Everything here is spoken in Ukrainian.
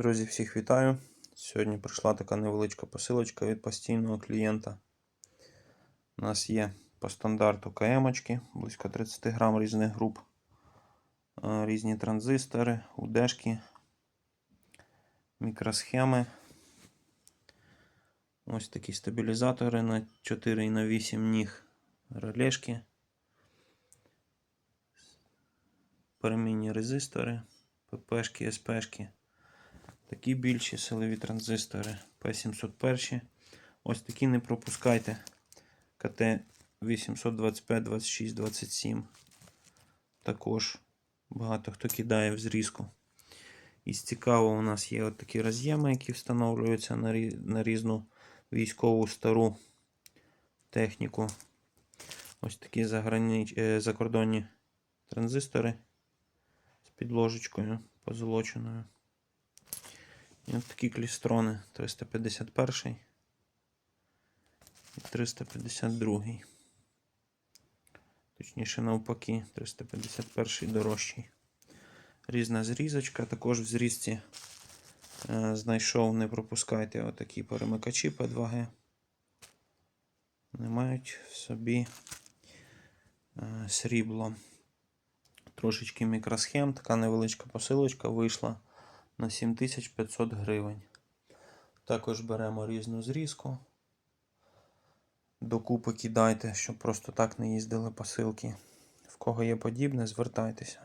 Друзі, всіх вітаю. Сьогодні прийшла така невеличка посилочка від постійного клієнта. У нас є по стандарту КМ-очки, близько 30 грам різних груп, е, різні транзистори, удешки, мікросхеми. Ось такі стабілізатори на 4 і на 8 ніг, релешки, перемінні резистори, ППшки, СПшки. Такі більші силові транзистори P701. Ось такі не пропускайте. КТ 825, 26, 27. Також багато хто кидає в зрізку. Із цікавого у нас є от такі роз'єми, які встановлюються на, різну військову стару техніку. Ось такі заграні... е, закордонні транзистори з підложечкою позолоченою. І от такі клістрони 351 і 352. Точніше, навпаки, 351 дорожчий. Різна зрізочка. Також в зрізці е, знайшов, не пропускайте отакі перемикачі P2G. Вони мають в собі е, срібло. Трошечки мікросхем, така невеличка посилочка вийшла на 7500 гривень. Також беремо різну зрізку. Докупи кидайте, щоб просто так не їздили посилки. В кого є подібне, звертайтеся.